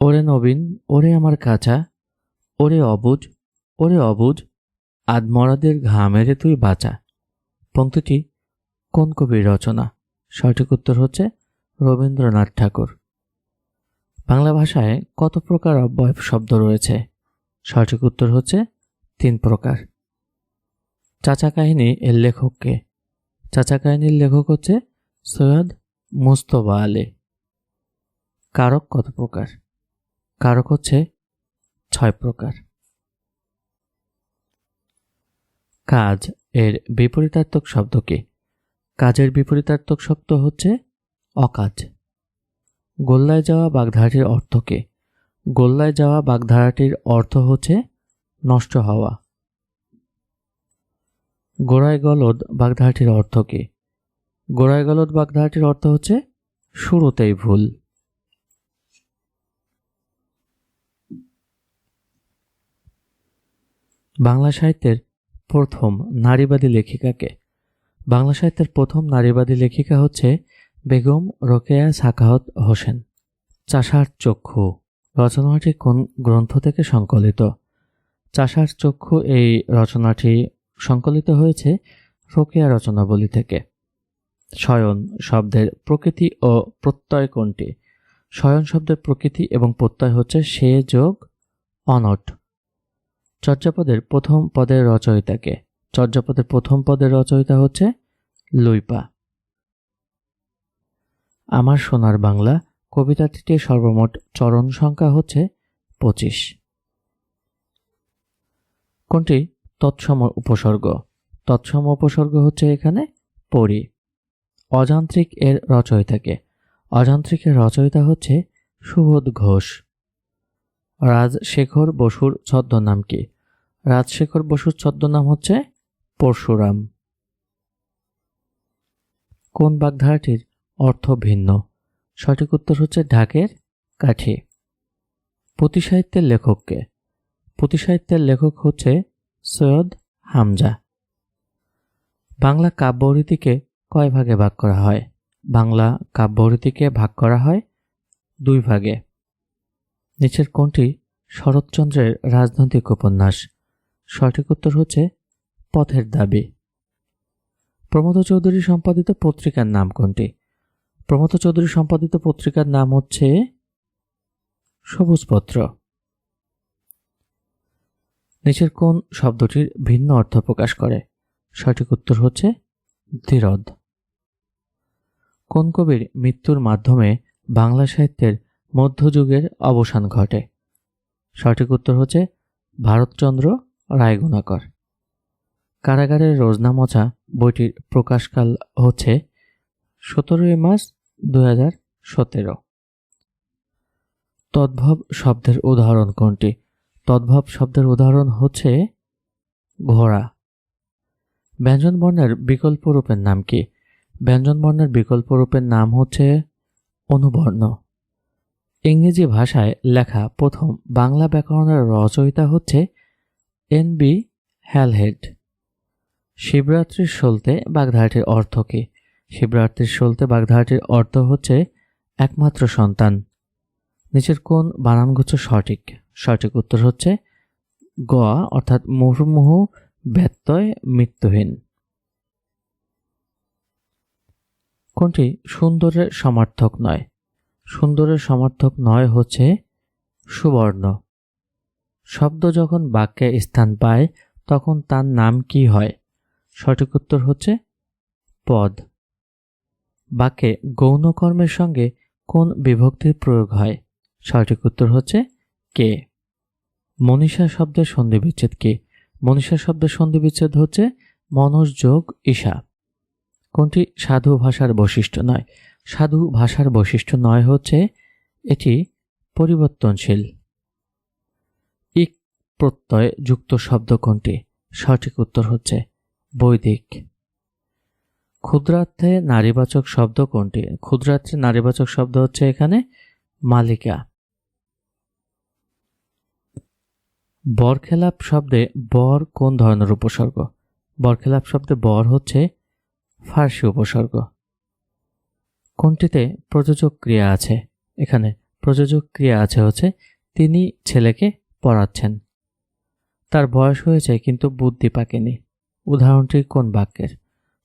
ওরে নবীন, ওরে আমার কাঁচা ওরে অবুজ ওরে অবুজ আদমরাদের ঘা মেরে তুই বাঁচা। পংক্তিটি কোন কবির রচনা? সঠিক উত্তর হচ্ছে রবীন্দ্রনাথ ঠাকুর। বাংলা ভাষায় কত প্রকার অব্যয় শব্দ রয়েছে? সঠিক উত্তর হচ্ছে তিন প্রকার। চাচা কাহিনী এর লেখককে চাচা কাহিনীর লেখক হচ্ছে সৈয়দ মুস্তফা আলী। কারক কত প্রকার? কারক হচ্ছে ছয় প্রকার। কাজ এর বিপরীতার্থক শব্দ কি? কাজের বিপরীতার্থক শব্দ হচ্ছে অকাজ। গোল্লায় যাওয়া বাগধারাটির অর্থ কি? গোল্লায় যাওয়া বাগধারাটির অর্থ হচ্ছে নষ্ট হওয়া। গোড়ায় গলদ বাগধারাটির অর্থ কি? গোড়ায় গলদ বাগধারাটির অর্থ হচ্ছে শুরুতেই ভুল। বাংলা সাহিত্যের প্রথম নারীবাদী লেখিকাকে। বাংলা সাহিত্যের প্রথম নারীবাদী লেখিকা হচ্ছে বেগম রোকেয়া সাখাওয়াত হোসেন। চাষার চক্ষু। রচনাটি কোন গ্রন্থ থেকে সংকলিত? চাষার চক্ষু এই রচনাটি সংকলিত হয়েছে রোকেয়া রচনাবলী থেকে। শয়ন শব্দের প্রকৃতি ও প্রত্যয় কোনটি? শয়ন শব্দের প্রকৃতি এবং প্রত্যয় হচ্ছে সে যোগ অনট। চর্যাপদের প্রথম পদের রচয়িতাকে। চর্যাপদের প্রথম পদের রচয়িতা হচ্ছে লুইপা। আমার সোনার বাংলা কবিতাটিতে সর্বমোট চরণ সংখ্যা হচ্ছে পঁচিশ। কোনটি? তৎসম উপসর্গ। তৎসম উপসর্গ হচ্ছে এখানে পরি অযান্ত্রিক এর রচয়িতাকে। অযান্ত্রিকের রচয়িতা হচ্ছে সুবোধ ঘোষ। রাজশেখর বসুর ছদ্মনাম কি? রাজশেখর বসুর ছদ্মনাম হচ্ছে পরশুরাম। কোন বাগধারাটির অর্থ ভিন্ন? সঠিক উত্তর হচ্ছে ঢাকের কাঠি। প্রতিসাহিত্যের লেখককে। প্রতিসাহিত্যের লেখক হচ্ছে সৈয়দ হামজা। বাংলা কাব্যরীতিকে কয় ভাগে ভাগ করা হয়? বাংলা কাব্যরীতিকে ভাগ করা হয় দুই ভাগে। নিচের কোনটি শরৎচন্দ্রের রাজনৈতিক উপন্যাস। সঠিক উত্তর হচ্ছে পথের দাবি। প্রমোদ চৌধুরী সম্পাদিত পত্রিকার নাম কোনটি? প্রমোদ চৌধুরী সম্পাদিত পত্রিকার নাম হচ্ছে সবুজপত্র। নিচের কোন শব্দটির ভিন্ন অর্থ প্রকাশ করে। সঠিক উত্তর হচ্ছে ধীরদ। কোন কবির মৃত্যুর মাধ্যমে বাংলা সাহিত্যের মধ্যযুগের অবসান ঘটে। সঠিক উত্তর হচ্ছে ভারতচন্দ্র রায়গুণাকর। কারাগারের রোজনামচা বইটির প্রকাশকাল হচ্ছে সতেরোই মার্চ দু হাজার সতেরো। তদ্ভব শব্দের উদাহরণ কোনটি? তদ্ভব শব্দের উদাহরণ হচ্ছে ঘোড়া। ব্যঞ্জন বর্ণের বিকল্প রূপের নাম কি? ব্যঞ্জন বর্ণের বিকল্প রূপের নাম হচ্ছে অনুবর্ণ। ইংরেজি ভাষায় লেখা প্রথম বাংলা ব্যাকরণের রচয়িতা হচ্ছে এন বি হ্যালহেড। শিবরাত্রির সলতে বাগধারাটির অর্থ কি? শিবরাত্রির সলতে বাগধারাটির অর্থ হচ্ছে একমাত্র সন্তান। নিচের কোন বানানগুচ্ছ সঠিক? সঠিক উত্তর হচ্ছে গ, অর্থাৎ মুহুর্মুহু, ব্যত্যয়, মৃত্যুহীন। কোনটি সুন্দরের সমার্থক নয়? সুন্দরের সমার্থক নয় হচ্ছে সুবর্ণ। শব্দ যখন বাক্যে স্থান পায়, তখন তার নাম কি হয়? সঠিক উত্তর হচ্ছে পদ। বাক্যে গৌণকর্মের সঙ্গে কোন বিভক্তির প্রয়োগ হয়? সঠিক উত্তর হচ্ছে কে। মনীষা শব্দের সন্ধি বিচ্ছেদ কি? মনীষা শব্দের সন্ধি বিচ্ছেদ হচ্ছে মনস যোগ ঈশা। কোনটি সাধু ভাষার বৈশিষ্ট্য নয়? সাধু ভাষার বৈশিষ্ট্য নয় হচ্ছে এটি পরিবর্তনশীল। ইক প্রত্যয় যুক্ত শব্দ কোনটি? সঠিক উত্তর হচ্ছে বৈদিক। ক্ষুদ্রার্থে নারীবাচক শব্দ কোনটি? ক্ষুদ্রার্থে নারীবাচক শব্দ হচ্ছে এখানে মালিকা। বরখেলাপ শব্দে বর কোন ধরনের উপসর্গ? বরখেলাপ শব্দে বর হচ্ছে ফার্সি উপসর্গ। কোনটিতে প্রযোজক ক্রিয়া আছে? এখানে প্রযোজক ক্রিয়া আছে হচ্ছে তিনি ছেলেকে পড়াচ্ছেন। তার বয়স হয়েছে কিন্তু বুদ্ধি পাকেনি। উদাহরণটি কোন বাক্যের?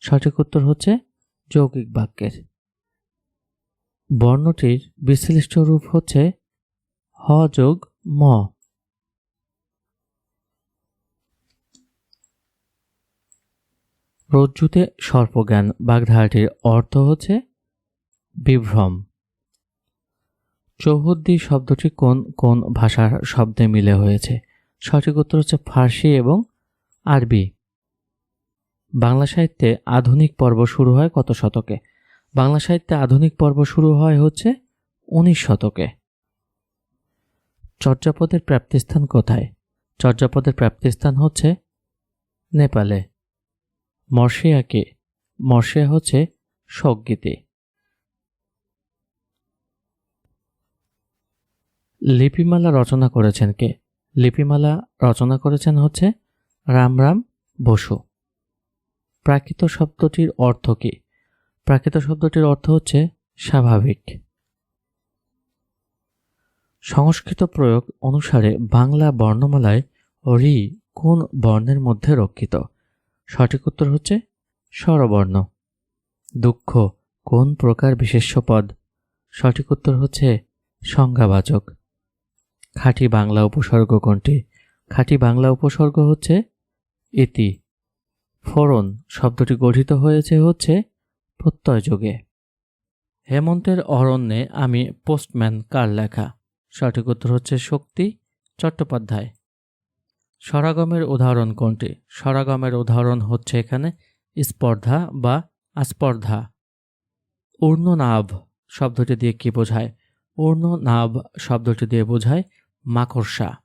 সঠিক উত্তর হচ্ছে যৌগিক বাক্যের। বর্ণটির বিশ্লিষ্ট রূপ হচ্ছে হ যোগ ম। রজ্জুতে সর্পজ্ঞান বাগধারাটির অর্থ হচ্ছে বিভ্রম। চৌহদ্দি শব্দটি কোন কোন ভাষার শব্দে মিলে হয়েছে? সঠিক উত্তর হচ্ছে ফার্সি এবং আরবি। বাংলা সাহিত্যে আধুনিক পর্ব শুরু হয় কত শতকে? বাংলা সাহিত্যে আধুনিক পর্ব শুরু হয় হচ্ছে উনিশ শতকে। চর্যাপদের প্রাপ্তিস্থান কোথায়? চর্যাপদের প্রাপ্তিস্থান হচ্ছে নেপালে। মর্শিয়াকে, মর্শিয়া হচ্ছে শোকগীতি লিপিমালা রচনা করেছেন কে? লিপিমালা রচনা করেছেন হচ্ছে রামরাম বসু। প্রাকৃত শব্দটির অর্থ কি? প্রাকৃত শব্দটির অর্থ হচ্ছে স্বাভাবিক। সংস্কৃত প্রয়োগ অনুসারে বাংলা বর্ণমালায় রি কোন বর্ণের মধ্যে রক্ষিত? সঠিক উত্তর হচ্ছে স্বরবর্ণ। দুঃখ কোন প্রকার বিশেষ্য পদ? সঠিক উত্তর হচ্ছে সংজ্ঞাবাচক। খাঁটি বাংলা উপসর্গ কোনটি? খাঁটি বাংলা উপসর্গ হচ্ছে ইতি ফোড়ন শব্দটি গঠিত হয়েছে হচ্ছে প্রত্যয় যোগে হেমন্তের অরণ্যে আমি পোস্টম্যান কার লেখা? সঠিক উত্তর হচ্ছে শক্তি চট্টোপাধ্যায়। স্বরাগমের উদাহরণ কোনটি? স্বরাগমের উদাহরণ হচ্ছে এখানে স্পর্ধা বা আস্পর্ধা। ঊর্ণনাভ শব্দটি দিয়ে কি বোঝায়? ঊর্ণনাভ শব্দটি দিয়ে বোঝায় মাকড়সা।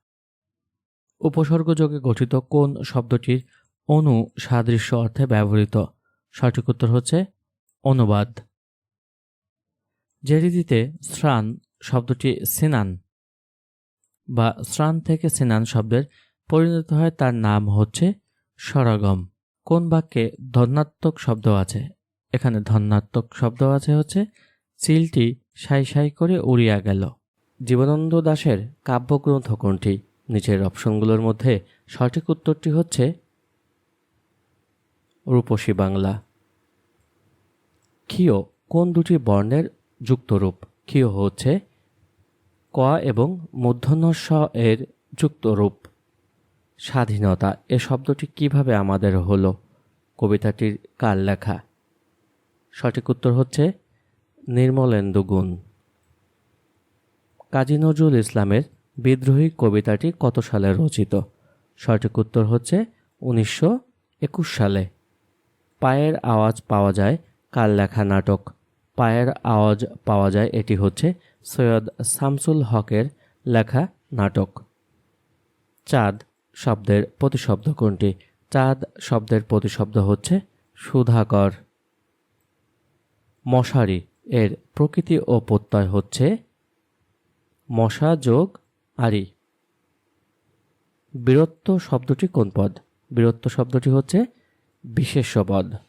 উপসর্গযোগে গঠিত কোন শব্দটির অনু সাদৃশ্য অর্থে ব্যবহৃত? সঠিক উত্তর হচ্ছে অনুবাদ। যে রীতিতে স্রান শব্দটি সিনান বা স্রান থেকে সিনান শব্দের পরিণত হয়, তার নাম হচ্ছে স্বরাগম কোন বাক্যে ধন্যাত্মক শব্দ আছে? এখানে ধন্যাত্মক শব্দ আছে হচ্ছে, চিলটি সাই সাই করে উড়িয়া গেল। জীবনানন্দ দাশের কাব্যগ্রন্থ কোনটি? নিচের অপশনগুলোর মধ্যে সঠিক উত্তরটি হচ্ছে রূপসী বাংলা। ক্ষীয় কোন দুটি বর্ণের যুক্তরূপ? ক্ষীয় হচ্ছে ক এবং মূর্ধন্য স এর যুক্তরূপ। স্বাধীনতা, এ শব্দটি কীভাবে আমাদের হলো? কবিতাটির কার লেখা সঠিক উত্তর হচ্ছে নির্মলেন্দু গুণ। কাজী নজরুল ইসলামের বিদ্রোহী কবিতাটি কত সালে রচিত? সঠিক উত্তর হচ্ছে উনিশশো একুশ সালে। পায়ের আওয়াজ পাওয়া যায় কার লেখা নাটক। পায়ের আওয়াজ পাওয়া যায় এটি হচ্ছে সৈয়দ শামসুল হকের লেখা নাটক। চাঁদ শব্দের প্রতিশব্দ কোনটি? চাঁদ শব্দের প্রতিশব্দ হচ্ছে সুধাকর। মশারি এর প্রকৃতি ও প্রত্যয় হচ্ছে মশা যোগ আরি। বীরত্ব শব্দটি কোন পদ? বীরত্ব শব্দটি হচ্ছে বিশেষ্য পদ।